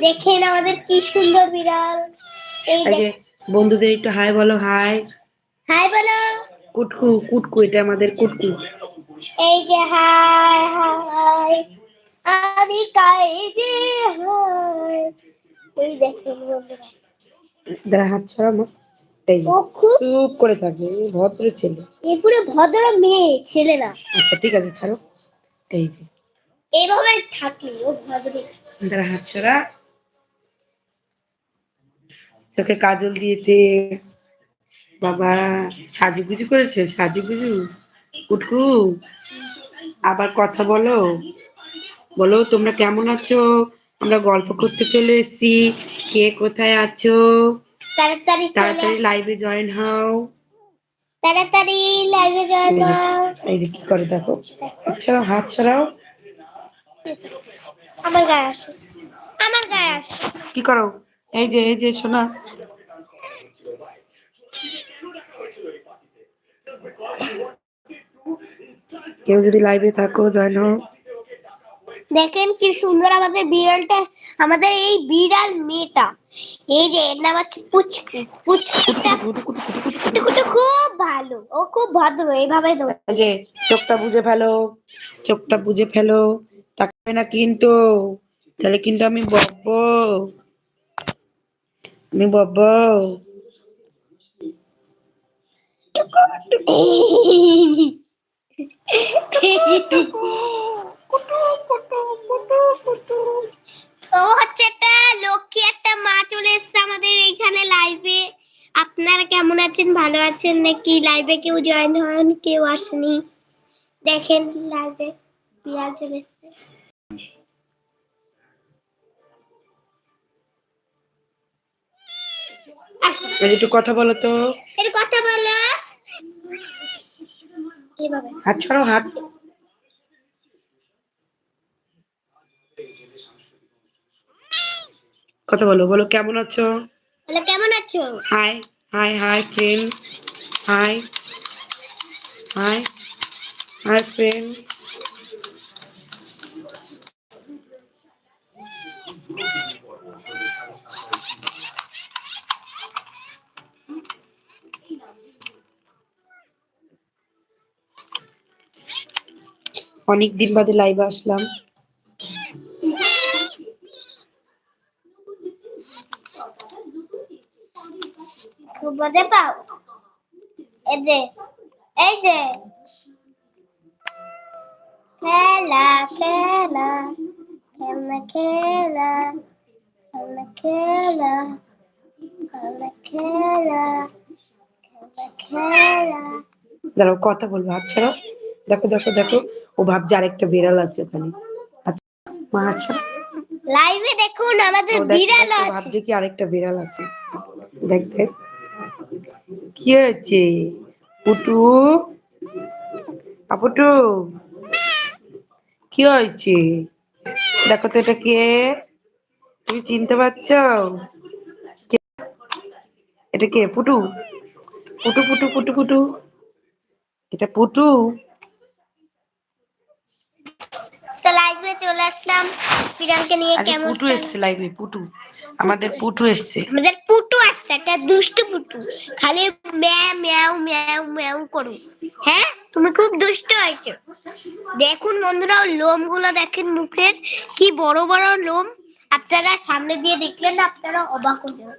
দেখেন আমাদের কি সুন্দর বিড়াল। এই যে বন্ধুদের একটু হাই বলো হাই। হাই বলো। কুটকু কুটকু এটা আমাদের কুটকু। এই যে হাই হাই। আমি কাই যে হাই। ওই দেখেন বন্ধুরা। দাঁড়া হাত ছড়া মা। এই খুব চুপ করে থাকবে ভদ্র ছেলে। এ পুরো ভদ্র মেয়ে ছেলে না। আচ্ছা ঠিক আছে ছাড়ো। এই যে। এইভাবে থাকলে ও ভদ্র। দাঁড়া হাত ছড়া চোখে কাজল দিয়েছে বাবা সাজুগুজু করেছে সাজুগুজু কুটকু। আবার কথা বলো বলো তোমরা কেমন আছো? আমরা গল্প করতে চলে এসেছি। কে কোথায় আছো? তাড়াতাড়ি তাড়াতাড়ি লাইভে জয়েন হও। তাড়াতাড়ি লাইভে জয়েন দাও এই যে কি করে দেখো। আচ্ছা হাত ছড়াও আমার গায়ে আসো। আমার গায়ে আসো। কি করো? এই যে এই যে শোনা। কেউ যদি লাইভে থাকো জয়েন হও। দেখেন কি সুন্দর আমাদের বিড়ালটা আমাদের এই বিড়াল মেয়েটা। এই যে এর নাম হচ্ছে পুচকু পুচকুটা কুটু কুটু কুটু কুটু কুটু। পুচকুটা খুব ভালো ও খুব ভদ্র এইভাবে যে চোখটা বুঝে ফেলো চোখটা বুঝে ফেলো। তাকাবে না কিন্তু তাহলে কিন্তু আমি বকব। আমি বকব ও হচ্ছে একটা লক্ষ্মী, একটা মা চলে এসেছে আমাদের এইখানে লাইভে আপনারা কেমন আছেন? ভালো আছেন? নাকি লাইভে কেউ জয়েন হন? কেউ আসেনি? দেখেন লাইভে বিড়াল চলে এসেছে। একটু কথা বলো তো। এর কথা বলো। এইভাবে হাত ছড়াও হাত। কথা বলো বলো কেমন আছো? বলো কেমন আছো? Hi hi hi friend hi hi hi friend অনেক দিন বাদে লাইভে আসলাম। খুব মজা পাও? এই যে এই যে খেলা খেলা খেলা খেলা খেলা খেলা খেলা খেলা খেলা খেলা। দাঁড়াও কথা বলব ছাড়াও। দেখো দেখো দেখো। ও ভাবছে আরেকটা বিড়াল আছে ওখানে। আচ্ছা, মা ছাড়াও। লাইভে দেখুন আমাদের বিড়াল আছে। ভাবছে কি আরেকটা বিড়াল আছে। দেখ দেখ। কি হয়েছে? পুটু? আপুটু কি হয়েছে? দেখো তো এটা কে? তুমি চিনতে পারছ? এটা কে? পুটু? পুটু পুটু পুটু পুটু। এটা পুটু তো লাইভে চলে আসলাম বিড়ালকে নিয়ে কেমন পুটু এসছে লাইভে পুটু। আমাদের পুটু এসছে। আমাদের পুটু আসছে একটা দুষ্টু পুটু। খালি ম্যাও ম্যাও ম্যাও ম্যাও করু হ্যাঁ? তুমি খুব দুষ্ট হয়েছো। দেখুন বন্ধুরা ওর লোমগুলো দেখেন মুখের। কি বড় বড় লোম। আপনারা সামনে দিয়ে দেখলেন না আপনারা অবাক হয়ে যাবেন।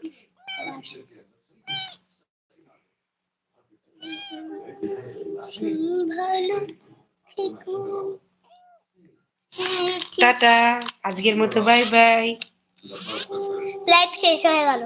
ভালো থেকো। টাটা আজকের মতো বাই বাই লাইভ শেষ হয়ে গেল।